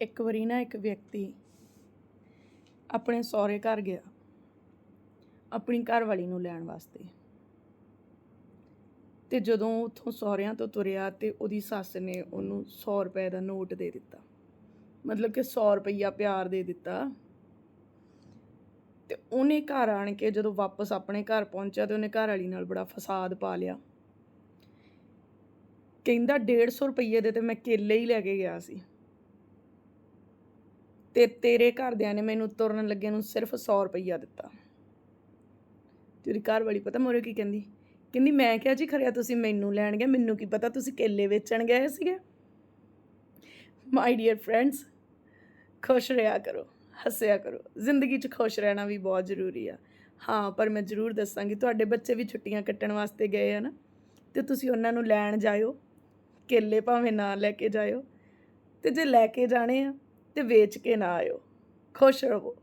ਇੱਕ ਵਾਰੀ ਨਾ ਇੱਕ ਵਿਅਕਤੀ ਆਪਣੇ ਸਹੁਰੇ ਘਰ ਗਿਆ, ਆਪਣੀ ਘਰਵਾਲੀ ਨੂੰ ਲੈਣ ਵਾਸਤੇ। ਤੇ ਜਦੋਂ ਉੱਥੋਂ ਸਹੁਰਿਆਂ ਤੋਂ ਤੁਰਿਆ ਤੇ ਉਹਦੀ ਸੱਸ ਨੇ ਉਹਨੂੰ 100 ਰੁਪਏ ਦਾ ਨੋਟ ਦੇ ਦਿੱਤਾ। ਮਤਲਬ ਕਿ 100 ਰੁਪਈਆ ਪਿਆਰ ਦੇ ਦਿੱਤਾ। ਤੇ ਉਹਨੇ ਘਰ ਆਣ ਕੇ ਜਦੋਂ ਵਾਪਸ ਆਪਣੇ ਘਰ ਪਹੁੰਚਿਆ ਤੇ ਉਹਨੇ ਘਰ ਵਾਲੀ ਨਾਲ ਬੜਾ ਫਸਾਦ ਪਾ ਲਿਆ। ਕਹਿੰਦਾ 150 ਰੁਪਈਏ ਦੇ ਤੇ ਮੈਂ ਕੇਲੇ ਹੀ ਲੈ ਕੇ ਗਿਆ ਸੀ। ਤੇ ਤੇਰੇ ਘਰਦਿਆਂ ਨੇ ਮੈਨੂੰ ਤੁਰਨ ਲੱਗੇ ਨੂੰ ਸਿਰਫ 100 ਰੁਪਈਆ ਦਿੱਤਾ। ਤੇਰੀ ਘਰ ਵਾਲੀ ਪਤਾ ਮੋਰੇ ਕੀ ਕਹਿੰਦੀ? ਕਹਿੰਦੀ, ਮੈਂ ਕਿਹਾ ਜੀ ਖਰਿਆ ਤੁਸੀਂ ਮੈਨੂੰ ਲੈਣ ਗਏ, ਮੈਨੂੰ ਕੀ ਪਤਾ ਤੁਸੀਂ ਕੇਲੇ ਵੇਚਣ ਗਏ ਸੀਗੇ? ਮਾਈ ਡੀਅਰ ਫਰੈਂਡਸ ਖੁਸ਼ ਰਿਹਾ ਕਰੋ, ਹੱਸਿਆ ਕਰੋ। ਜ਼ਿੰਦਗੀ 'ਚ ਖੁਸ਼ ਰਹਿਣਾ ਵੀ ਬਹੁਤ ਜ਼ਰੂਰੀ ਆ। ਹਾਂ, ਪਰ ਮੈਂ ਜ਼ਰੂਰ ਦੱਸਾਂਗੀ, ਤੁਹਾਡੇ ਬੱਚੇ ਵੀ ਛੁੱਟੀਆਂ ਕੱਟਣ ਵਾਸਤੇ ਗਏ ਆ ਨਾ, ਤੇ ਤੁਸੀਂ ਉਹਨਾਂ ਨੂੰ ਲੈਣ ਜਾਇਓ, ਕੇਲੇ ਭਾਵੇਂ ਨਾ ਲੈ ਕੇ ਜਾਇਓ, ਤੇ ਜੇ ਲੈ ਕੇ ਜਾਣੇ ਆ ਤੇ ਵੇਚ ਕੇ ਨਾ ਆਇਓ। ਖੁਸ਼ ਰਹੋ।